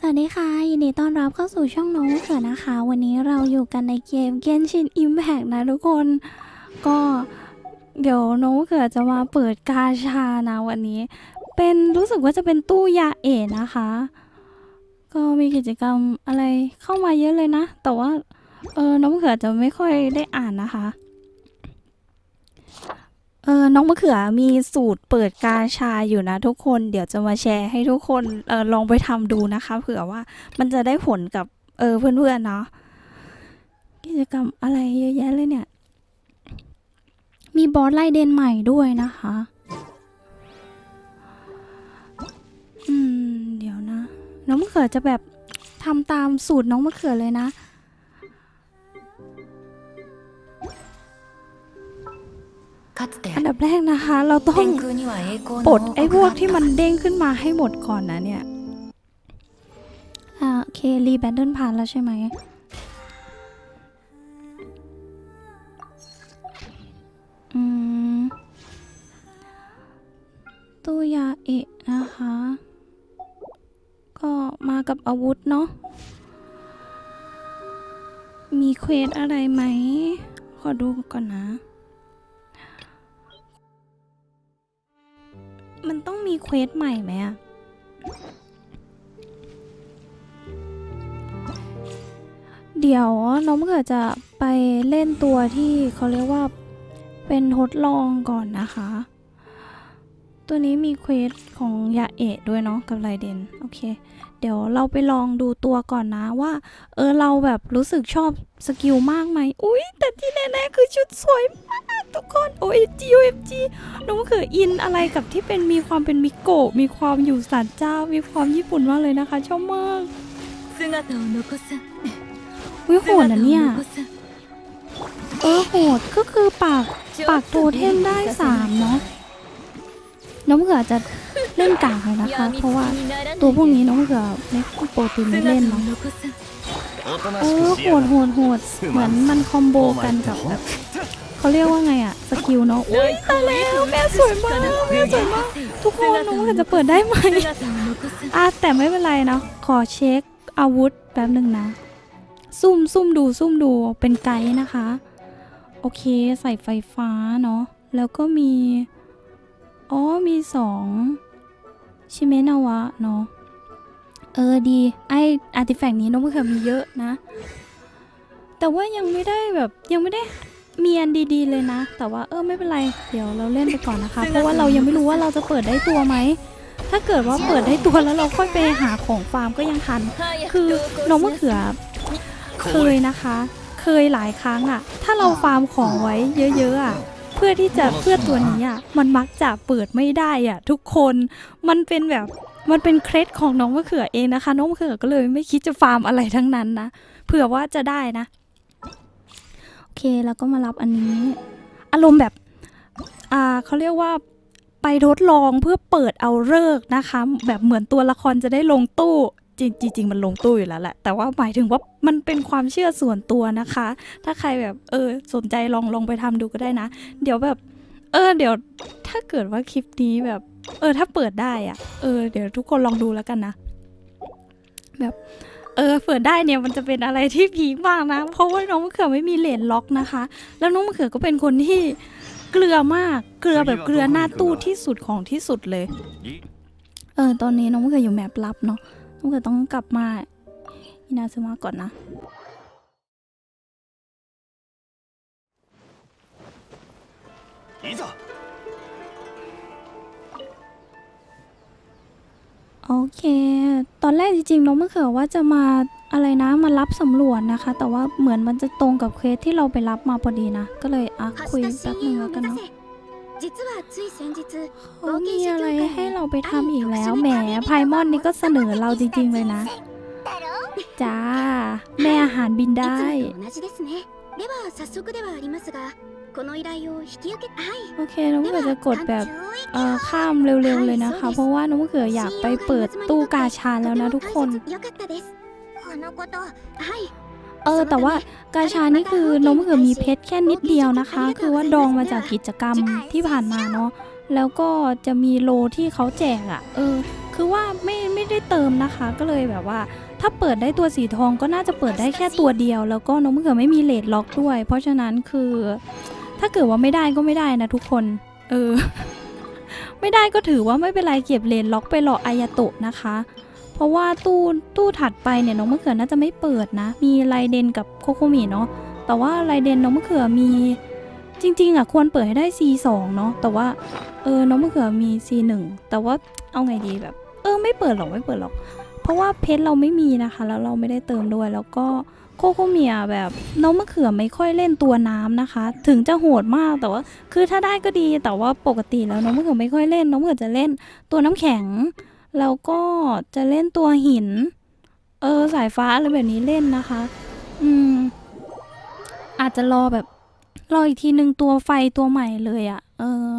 สวัสดีค่ะ ยินดีต้อนรับเข้าสู่ช่องน้องเขือนะคะ วันนี้เราอยู่กันในเกม Genshin Impact นะทุกคน ก็เดี๋ยวน้องเขือจะมาเปิดกาชานะวันนี้ เป็นรู้สึกว่าจะเป็นตู้ยาเอนะคะ ก็มีกิจกรรมอะไรเข้ามาเยอะเลยนะ แต่ว่าเออน้องเขือจะไม่ค่อยได้อ่านนะคะ น้องมะเขือมีสูตรเปิดกาชาอยู่นะทุกคนเดี๋ยวจะมาแชร์ให้ทุกคนเออลองไปทำดูนะคะ เผื่อว่ามันจะได้ผลกับเออเพื่อนๆเนาะกิจกรรมอะไรเยอะแยะเลยเนี่ย มีบอสไล่เดนใหม่ด้วยนะคะ อืม เดี๋ยวนะ น้องมะเขือจะแบบทำตามสูตรน้องมะเขือเลยนะ อันดับแรกนะคะ เราต้องปลดไอ้พวกที่มันเด้งขึ้นมาให้หมดก่อนนะเนี่ยโอเค รีแบตเดิลผ่านแล้วใช่ไหมมตู้ยาเอะนะคะ ก็มากับอาวุธเนาะมีเควสอะไรไหม ขอดูก่อนนะ มันต้องมีเควสใหม่ไหมอะเดี๋ยวน้องมะเขือจะไปเล่นตัวที่เขาเรียกว่าเป็นทดลองก่อนนะคะ ตัวนี้มีเควสของยาเอะด้วยเนาะกับไรเดนโอเค เดี๋ยวเราไปลองดูตัวก่อนนะว่า เออเราแบบรู้สึกชอบสกิลมากไหมอุ๊ยแต่ที่แน่ๆคือชุดสวยมาก ทุกคน OMG OMG น้องเขืออินอะไรกับที่เป็นมีความเป็นมิโกะมีความอยู่สารเจ้า มีความญี่ปุ่นมากเลยนะคะ ชอบมากวิโหดนะเนี่ย เออโหดก็คือปากปากตัวเทมได้สามเนาะน้องเขือจะเล่นกากเลยนะคะ เพราะว่าตัวพวกนี้น้องเขือไม่โปรตีนเล่นเนาะเออโหดโหดโหดเหมือนมันคอมโบกันกับแบบ เขาเรียกว่าไงอะสกิลเนาะอุ้ยตายแล้วแม่สวยมากแม่สวยมากทุกคนนูเงจะเปิดได้ไหมอะแต่ไม่เป็นไรนะขอเช็คอาวุธแป๊บหนึ่งนะ ซุ่มซุ่มดูซุ่มดูเป็นไกด์นะคะ โอเคใส่ไฟฟ้าเนาะแล้วก็มี อ๋อมีสองชิเมนาวะเนาะเออดีไออาร์ติแฟกต์นี้น้องเขือมีเยอะนะ แต่ว่ายังไม่ได้แบบยังไม่ได้ มียนดีๆเลยนะ แต่ว่าเออไม่เป็นไร เดี๋ยวเราเล่นไปก่อนนะคะ เพราะว่าเรายังไม่รู้ว่าเราจะเปิดได้ตัวไหม ถ้าเกิดว่าเปิดได้ตัวแล้วเราค่อยไปหาของฟาร์มก็ยังทัน คือน้องมะเขือเคยนะคะ เคยหลายครั้งอะถ้าเราฟาร์มของไว้เยอะๆอะเพื่อที่จะเพื่อตัวนี้อะมันมักจะเปิดไม่ได้อะทุกคนมันเป็นแบบมันเป็นเคล็ดของน้องมะเขือเองนะคะ น้องมะเขือก็เลยไม่คิดจะฟาร์มอะไรทั้งนั้นนะเผื่อว่าจะได้นะโอ เคแล้วก็มารับอันนี้ อารมณ์แบบ อ่าเขาเรียกว่าไปทดลองเพื่อเปิดเอาเลิกนะคะ แบบเหมือนตัวละครจะได้ลงตู้จริงจริงๆมันลงตู้อยู่แล้วแหละ แต่ว่าหมายถึงว่ามันเป็นความเชื่อส่วนตัวนะคะ ถ้าใครแบบเออสนใจลองลองไปทำดูก็ได้นะ เดี๋ยวแบบ เออ เดี๋ยวถ้าเกิดว่าคลิปนี้แบบ เออ ถ้าเปิดได้อะ เออ เดี๋ยวทุกคนลองดูแล้วกันนะ แบบ เออเปิดได้เนี่ยมันจะเป็นอะไรที่พีคมากนะ เพราะว่าน้องมะเขือไม่มีเลนล็อกนะคะ แล้วน้องมะเขือก็เป็นคนที่เกลือมาก เกลือแบบเกลือหน้าตู้ที่สุดของที่สุดเลย เออตอนนี้น้องมะเขืออยู่แมปลับเนาะ น้องมะเขือต้องกลับมาอินาซึมะก่อนนะいざ โอเค ตอนแรกจริงๆน้องมะเขือว่าจะมาอะไรนะมารับสำรวจนะคะ แต่ว่าเหมือนมันจะตรงกับเคสที่เราไปรับมาพอดีนะ ก็เลยอะคุยแป๊บนึงแล้วกันเนาะเขามีอะไรให้เราไปทำอีกแล้วแหมไพมอนนี่ก็เสนอเราจริงๆเลยนะ จ้า แม่อาหารบินได้ โอเคน้องมเขือจะกดแบบข้ามเร็วๆเลยนะคะ เพราะว่าน้องมเขืออยากไปเปิดตู้กาชาแล้วนะทุกคนเออแต่ว่ากาชานี่คือน้องมเขือมีเพชรแค่นิดเดียวนะคะ คือว่าดองมาจากกิจกรรมที่ผ่านมาเนาะแล้วก็จะมีโลที่เขาแจกอะ่ะ เออ คือว่าไม่ไม่ได้เติมนะคะ ก็เลยแบบว่า ถ้าเปิดได้ตัวสีทองก็น่าจะเปิดได้แค่ตัวเดียว แล้วก็น้องมเขือไม่มีเลดล็อกด้วย เพราะฉะนั้นคือ ถ้าเกิดว่าไม่ได้ก็ไม่ได้นะทุกคน เออ ไม่ได้ก็ถือว่าไม่เป็นไรเก็บเลนล็อกไปรออายาโตะนะคะ เพราะว่าตู้ตู้ถัดไปเนี่ยน้องมะเขือน่าจะไม่เปิดนะ มีไรเดนกับโคโคมิเนาะ แต่ว่าไรเดนน้องมะเขือมี จริง ๆอะควรเปิดให้ได้ C2 เนาะ แต่ว่าเออน้องมะเขือมี C1 แต่ว่าเอาไงดีแบบ เออไม่เปิดหรอกไม่เปิดหรอก เพราะว่าเพชรเราไม่มีนะคะ แล้วเราไม่ได้เติมด้วยแล้วก็ โคโคเมียแบบน้องมะเขือไม่ค่อยเล่นตัวน้ำนะคะ ถึงจะโหดมากแต่ว่า คือถ้าได้ก็ดีแต่ว่าปกติแล้วน้องมะเขือไม่ค่อยเล่น น้องมะเขือจะเล่นตัวน้ำแข็งแล้วก็จะเล่นตัวหิน เออสายฟ้าอะไรแบบนี้เล่นนะคะ อืม อาจจะรอแบบรออีกทีหนึ่งตัวไฟตัวใหม่เลยอะ่ะ เออ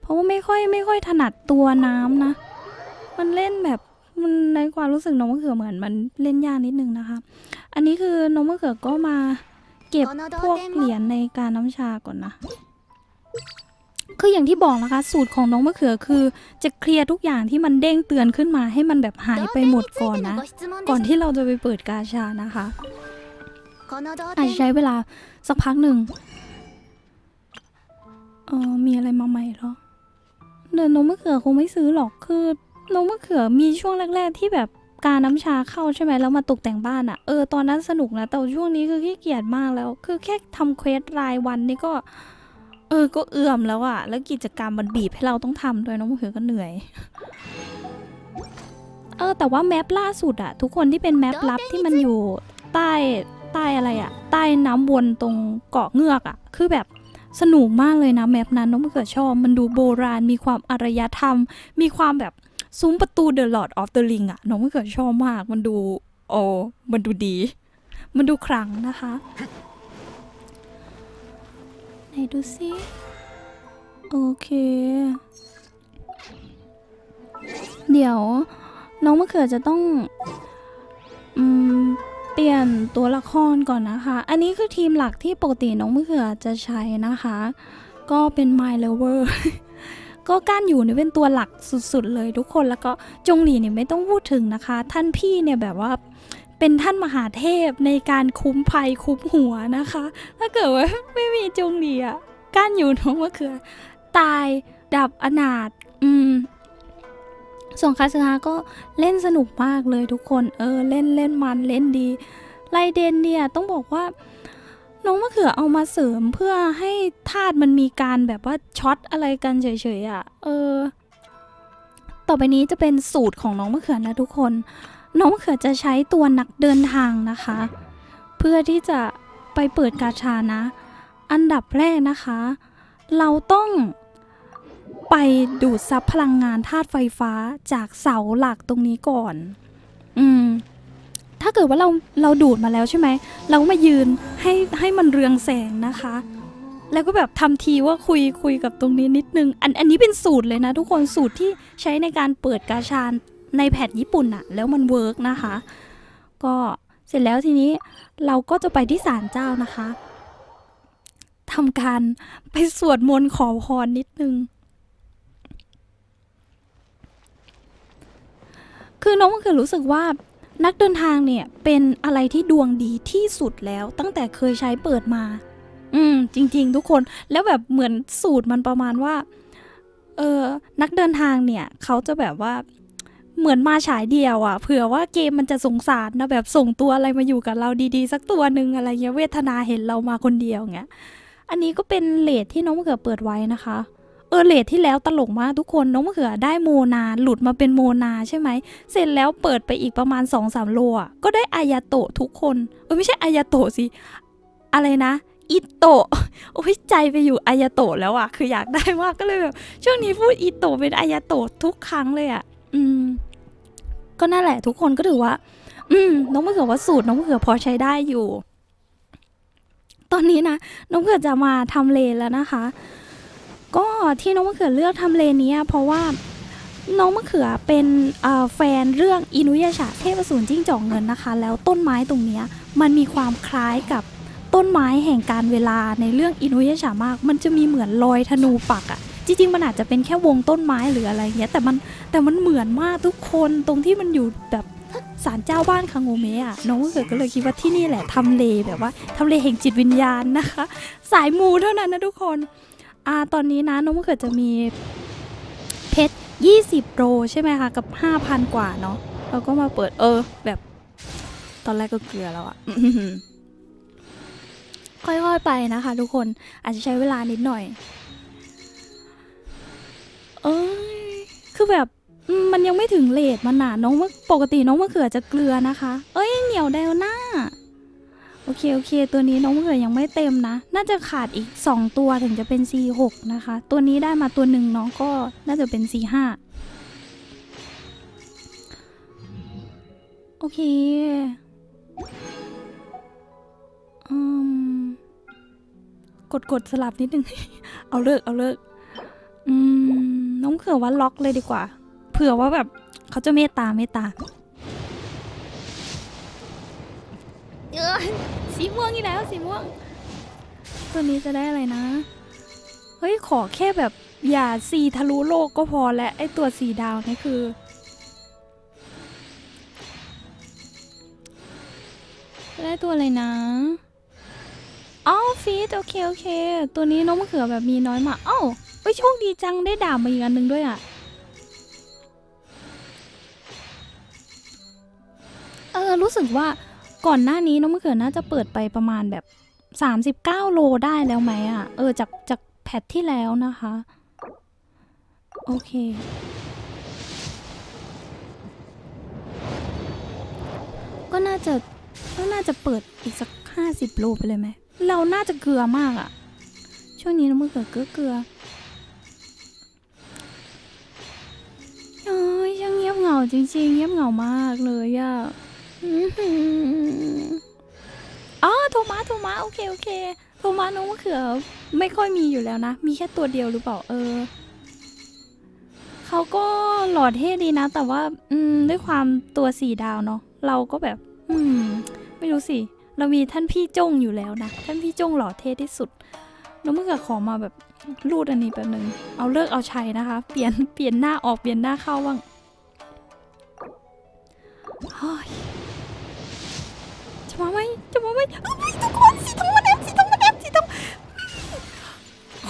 เพราะว่าไม่ค่อยไม่ค่อยถนัดตัวน้ำนะ มันเล่นแบบ มันในความรู้สึกน้องมะเขือเหมือนมันเล่นยากนิดนึงนะคะ อันนี้คือน้องมะเขือก็มาเก็บพวกเหรียญในการน้ำชาก่อนนะคืออย่างที่บอกนะคะ สูตรของน้องมะเขือคือ จะเคลียร์ทุกอย่างที่มันเด้งเตือนขึ้นมา ให้มันแบบหายไปหมดก่อนนะ ก่อนที่เราจะไปเปิดกาชานะคะอาจจะใช้เวลาสักพักหนึ่งเออมีอะไรมาใหม่หรอเดินน้องมะเขือคงไม่ซื้อหรอกคือ นมมะเขือมีช่วงแรก ๆ ที่แบบการน้ำชาเข้าใช่ไหมแล้วมาตกแต่งบ้านอะ่ะเออตอนนั้นสนุกนะแต่ช่วงนี้คือขี้เกียจมากแล้ว คือแค่ทำเควสรายวันนี่ก็ เออก็เอื่อมแล้วอะ่ะ แล้วกิจกรรมมันบีบให้เราต้องทำด้วยน้องมะเขือก็เหนื่อยเออแต่ว่าแมปล่าสุดอะทุกคนที่เป็นแมปลับที่มันอยู่ใต้ใต้อะไรอะใต้น้ำวนตรงเกาะเงือกอะคือแบบสนุกมากเลยนะแมปนั้นน้องมะเขือชอบมันดูโบราณมีความอารยธรรม มีความแบบ ซุ้มประตู The Lord of the Ring อะน้องมะเขือชอบมาก มันดูโอ้มันดูดี มันดูครั้งนะคะ ไหนดูซิโอเค เดี๋ยวน้องมะเขือจะต้องอืมเปลี่ยนตัวละครก่อนนะคะ อันนี้คือทีมหลักที่ปกติน้องมะเขือจะใช้นะคะ ก็เป็น My Lover ก็ก้านอยู่เนี่ยเป็นตัวหลักสุดๆเลยทุกคนแล้วก็จงหลีเนี่ยไม่ต้องพูดถึงนะคะ ท่านพี่เนี่ยแบบว่าเป็นท่านมหาเทพในการคุ้มภัยคุ้มหัวนะคะ ถ้าเกิดว่าไม่มีจงหลีอะก้านอยู่น้องมะเขือ ตายดับอนาถอืมส่วนคาสฮาก็เล่นสนุกมากเลยทุกคน เออ เล่นเล่นมันเล่นดี ไลเดนเนี่ยต้องบอกว่า น้องมะเขือเอามาเสริมเพื่อให้ธาตุมันมีการแบบว่าช็อตอะไรกันเฉยๆอะ่ะ เออ ต่อไปนี้จะเป็นสูตรของน้องมะเขือนะทุกคน น้องมะเขือจะใช้ตัวนักเดินทางนะคะ เพื่อที่จะไปเปิดกาชานะ อันดับแรกนะคะ เราต้องไปดูดซับพลังงานธาตุไฟฟ้าจากเสาหลักตรงนี้ก่อน อืม เกิดว่าเราเราดูดมาแล้วใช่ไหม เราก็มายืนให้ให้มันเรืองแสงนะคะ แล้วก็แบบทำทีว่าคุยคุยกับตรงนี้นิดนึง อันอันนี้เป็นสูตรเลยนะทุกคนสูตรที่ใช้ในการเปิดกาชาในแพทญี่ปุ่นอะแล้วมันเวิร์กนะคะ ก็เสร็จแล้วทีนี้เราก็จะไปที่ศาลเจ้านะคะทำการไปสวดมนต์ขอพรนิดนึง คือน้องก็คือรู้สึกว่า นักเดินทางเนี่ยเป็นอะไรที่ดวงดีที่สุดแล้วตั้งแต่เคยใช้เปิดมา อืม จริง ๆ ทุกคนแล้วแบบเหมือนสูตรมันประมาณว่า เออนักเดินทางเนี่ยเขาจะแบบว่าเหมือนมาฉายเดียวอะ่ะเผื่อว่าเกมมันจะสงสารนะแบบส่งตัวอะไรมาอยู่กับเราดีๆ สักตัวหนึ่งอะไรเงี้ยเวทนาเห็นเรามาคนเดียวเงี้ยอันนี้ก็เป็นเลทที่น้องเขือเปิดไว้นะคะ เออเลทที่แล้วตลกมากทุกคนน้องมะเขือได้โมนาหลุดมาเป็นโมนาใช่ไหม เสร็จแล้วเปิดไปอีกประมาณ2อสามโลอะก็ได้อายาโตะทุกคน เออไม่ใช่อายาโตะสิ อะไรนะอิโตะโอ้ยใจไปอยู่อายาโตะแล้วอะ คืออยากได้มากก็เลยแบบช่วงนี้พูดอิโตะเป็นอายาโตะทุกครั้งเลยอะ อืม ก็นั่นแหละ ทุกคนก็ถือว่า อืม น้องมะเขือว่าสูตรน้องมะเขือพอใช้ได้อยู่ ตอนนี้นะน้องมะเขือจะมาทำเลนแล้วนะคะ ที่น้องมะเขือเลือกทำเลนี้เพราะว่าน้องมะเขือเป็นแฟนเรื่องอินุยาชะเทพสูรจิ้งจอกเงินนะคะ แล้วต้นไม้ตรงนี้มันมีความคล้ายกับต้นไม้แห่งการเวลาในเรื่องอินุยาชะมาก มันจะมีเหมือนรอยธนูปักอะจริงๆมันอาจจะเป็นแค่วงต้นไม้หรืออะไรเงี้ยแต่มันแต่มันเหมือนมากทุกคนตรงที่มันอยู่แบบศาลเจ้าบ้านคางโงเมะอะน้องเกิดก็เลยคิดว่าที่นี่แหละทำเลแบบว่าทำเลแห่งจิตวิญญาณนะคะ สายมูเท่านั้นนะทุกคน อ่าตอนนี้นะน้องมะเกิดจะมีเพชร20โรใช่ไหมคะ กับ 5,000 กว่าเนาะเราก็มาเปิดเออ แบบตอนแรกก็เกลือแล้วอะค่อยๆไปนะคะ ทุกคนอาจจะใช้เวลานิดหน่อย เอ้ยคือแบบมันยังไม่ถึงเลทมันหน่ะน้องมะปกติน้องมะเขือจะเกลือนะคะ เอ้ยเหนียวไดโอน่า โอเค โอเค ตัวนี้น้องมะเขือยังไม่เต็มนะ น่าจะขาดอีก 2 ตัวถึงจะเป็น C6 นะคะ ตัวนี้ได้มาตัวหนึ่งน้องก็น่าจะเป็น C5 โอเคอืมกดกดสลับนิดนึง เอาเลิก เอาเลิก อืม น้องเผื่อว่าล็อกเลยดีกว่า เผื่อว่าแบบเขาจะเมตตาเมตตา เอ้ยสีม่วงอีกแล้วสีม่วง ตัวนี้จะได้อะไรนะ เฮ้ยขอแค่แบบอย่าสีทะลุโลกก็พอและไอตัวสีดาวนี่คือ จะได้ตัวอะไรนะอ้าวฟีดโอเคโอเค ตัวนี้น้องมะเขือแบบมีน้อยมากอ้าวเอ้ยโชคดีจังได้ดาบมาอีกอันหนึ่งด้วยอะเออรู้สึกว่า ก่อนหน้านี้น้องมะเขือน่าจะเปิดไปประมาณแบบ 39 โลได้แล้วไหมอะ เออจากจากแพทที่แล้วนะคะ โอเค ก็น่าจะก็น่าจะเปิดอีกสัก 50 โลไปเลยไหม เราน่าจะเกลือมากอะ ช่วงนี้น้องมะเขือเกลือเกลือเอ้ยช่างเงียบเหงาจริงๆ เงียบเหงามากเลยอะอื้ อ๋อโทมัสโทมัสโอเคโอเคโทมัสน้องมะเขือไม่ค่อยมีอยู่แล้วนะ มีแค่ตัวเดียวหรือเปล่า เออ เขาก็หล่อเท่ดีนะ แต่ว่า อืม ด้วยความตัวสี่ดาวเนาะ เราก็แบบ อืม ไม่รู้สิ เรามีท่านพี่จงอยู่แล้วนะ ท่านพี่จงหล่อเท่ที่สุด น้องมะเขือขอมาแบบรูดอันนี้แป๊บนึง เอาเลิกเอาชัยนะคะ เปลี่ยน เปลี่ยนหน้าออก เปลี่ยนหน้าเข้าบ้าง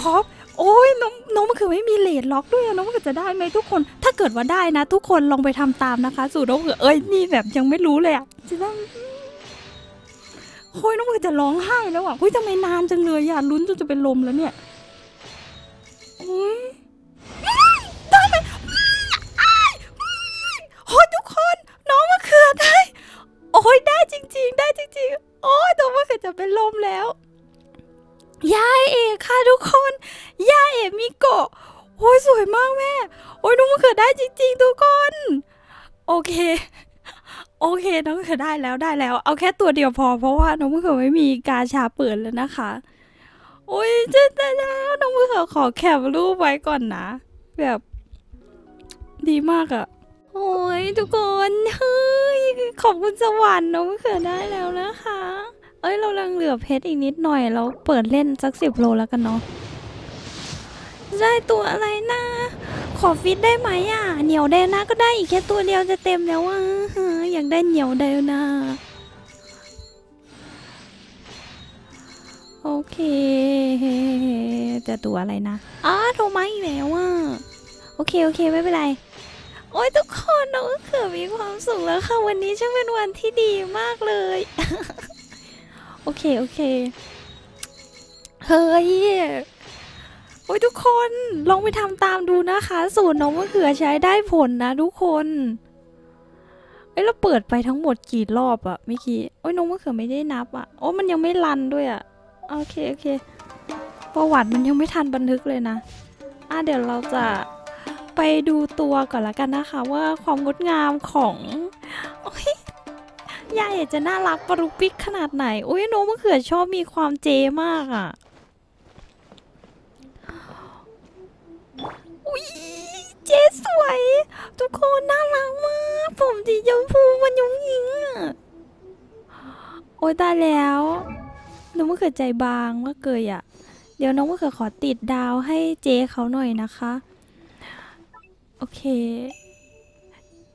ขอโอ้ยน้องน้องมันคือไม่มีเลดล็อกด้วยอะน้องมันคือจะได้ไหมทุกคน ถ้าเกิดว่าได้นะ ทุกคนลองไปทำตามนะคะ สูตรน้องคือเอ้ยนี่แบบยังไม่รู้เลยอะจะได้โอ้ยน้องมือจะร้องไห้แล้วอะเฮ้ยทำไมนานจังเลยอะลุ้นจนจะเป็นลมแล้วเนี่ยโอ้ยได้ไหมอ้ายโอ้ยทุกคนน้องมะเขือได้ โอ้ยได้จริง ๆ ได้จริง ๆ โอ้ยตัวมะเขือจะเป็นลมแล้ว ยายเอกค่ะทุกคนยายเอกมิโกะโอ้ยสวยมากแม่ โอ้ยน้องมะเขือได้จริง ๆ ทุกคน โอเค โอเคน้องมะเขือได้แล้วได้แล้ว เอาแค่ตัวเดียวพอ เพราะว่าน้องมะเขือไม่มีกาชาเปิดแล้วนะคะ โอ้ยเจะได้แล้วน้องมือขอขอแคปรูปไว้ก่อนนะ แบบ ดีมากอะโอ้ยทุกคนเฮ้ยขอบคุณสวรรค์น้องมือเขือได้แล้วนะคะ เอ้ย เราลังเหลือเพชรอีกนิดหน่อย เราเปิดเล่นสักสิบโลแล้วกันเนาะได้ตัวอะไรนะ ขอฟิตได้ไหมอะ เหนียวแดงนะก็ได้อีกแค่ตัวเดียวจะเต็มแล้วอะอยากได้เหนียวแดงนะโอเค จะตัวอะไรนะอ๋อโทรมาอีกแล้วอะ โอเค โอเค ไม่เป็นไร โอ้ยทุกคนน้องเขือมีความสุขแล้วค่ะ วันนี้ช่างเป็นวันที่ดีมากเลย โอเค โอเค เฮ้ย โอ้ยทุกคนลองไปทำตามดูนะคะ สูตรน้องมะเขือใช้ได้ผลนะทุกคนเอ้ยเราเปิดไปทั้งหมดกี่รอบอะเมื่อกี้โอ้ยน้องมะเขือไม่ได้นับอะโอ้มันยังไม่รันด้วยอะโอเคโอเค ประวัติมันยังไม่ทันบันทึกเลยนะอะเดี๋ยวเราจะไปดูตัวก่อนละกันนะคะ ว่าความงดงามของโอ้ย ยายจะน่ารักปรุกปิกขนาดไหน อุ้ยน้องมะเขือชอบมีความเจมากอะ่ะ อุ้ยเจสวย ทุกคนน่ารักมาก ผมสีชมพูมันยุ้งยิงอะ โอ้ยตายแล้วน้องมะเขือใจบางมากเกยอะ่ะดี๋ยวน้องมะเขือขอติดดาวให้เจเขาหน่อยนะคะ โอเค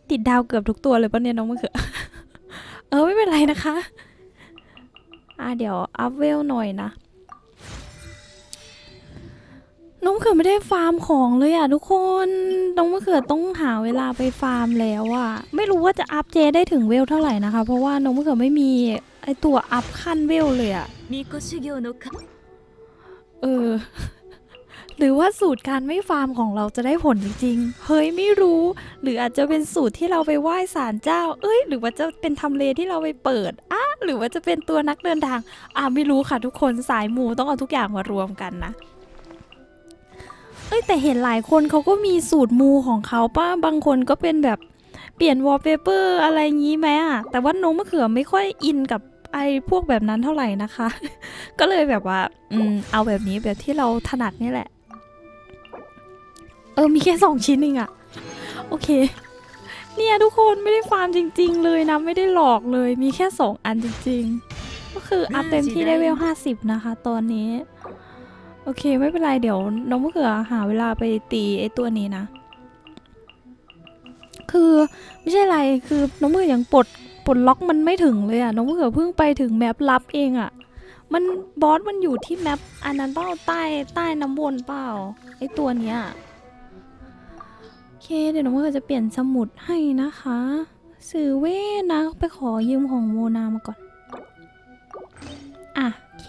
ติดดาวเกือบทุกตัวเลยปะเนี่ยน้องมะเขือ เออไม่เป็นไรนะคะ อ่าเดี๋ยวอัพเวลหน่อยนะ น้องเขือไม่ได้ฟาร์มของเลยอะทุกคน น้องมะเขือต้องหาเวลาไปฟาร์มแล้วอะ ไม่รู้ว่าจะอัพเจได้ถึงเวลเท่าไหร่นะคะ เพราะว่าน้องมะเขือไม่มีไอตัวอัพขั้นเวลเลยอะเออ หรือว่าสูตรการไม่ฟาร์มของเราจะได้ผลจริงๆ เฮ้ยไม่รู้ หรืออาจจะเป็นสูตรที่เราไปไหว้ศาลเจ้า เอ้ย หรือว่าจะเป็นทำเลที่เราไปเปิดอะหรือว่าจะเป็นตัวนักเดินทางอะไม่รู้ค่ะทุกคนสายมูต้องเอาทุกอย่างมารวมกันนะเอ้ยแต่เห็นหลายคนเขาก็มีสูตรมูของเขาป้าบางคนก็เป็นแบบเปลี่ยนวอลเปเปอร์อะไรงี้ไหมอะแต่ว่าน้องมะเขือไม่ค่อยอินกับไอ้พวกแบบนั้นเท่าไหร่นะคะ ก็เลยแบบว่า อืม เอาแบบนี้แบบที่เราถนัดนี่แหละ เออมีแค่สองชิ้นเองอะโอเค เนี่ยทุกคนไม่ได้ฟาร์มจริง ๆ เลยนะไม่ได้หลอกเลยมีแค่สองอันจริง ๆ ก็คืออัพเต็มที่ได้เวลห้าสิบนะคะ ตอนนี้ โอเคไม่เป็นไรเดี๋ยวน้องมะเขือหาเวลาไปตีไอ้ตัวนี้นะ คือไม่ใช่อะไรคือน้องมะเขือยังปลดปลดล็อกมันไม่ถึงเลยอะน้องมะเขือเพิ่งไปถึงแมปลับเองอะมันบอสมันอยู่ที่แมปอันนั้นเปล่าใต้ใต้น้ำวนเปล่าไอ้ตัวเนี้ยโอ เคเดี๋ยวน้องเขือจะเปลี่ยนสมุดให้นะคะ สื่อเวนะไปขอยืมของโมนามาก่อน อะโอเค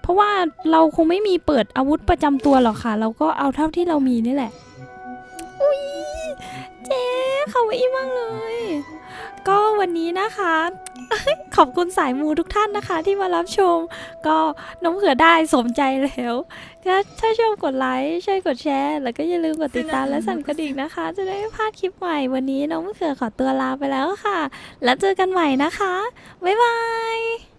เพราะว่าเราคงไม่มีเปิดอาวุธประจำตัวหรอกค่ะ เราก็เอาเท่าที่เรามีนี่แหละ อุ้ยเจ๊เขาอีมากเลย ก็วันนี้นะคะ ขอบคุณสายมูทุกท่านนะคะ ที่มารับชม ก็น้องเขือได้สมใจแล้วก็ถ้าชอบกดไลค์ช่วยกดแชร์ แล้วก็อย่าลืมกดติดตามและสั่นกระดิ่งนะคะ จะได้ไม่พลาดคลิปใหม่วันนี้น้องมะเขือขอตัวลาไปแล้วค่ะ แล้วเจอกันใหม่นะคะ บ๊ายบาย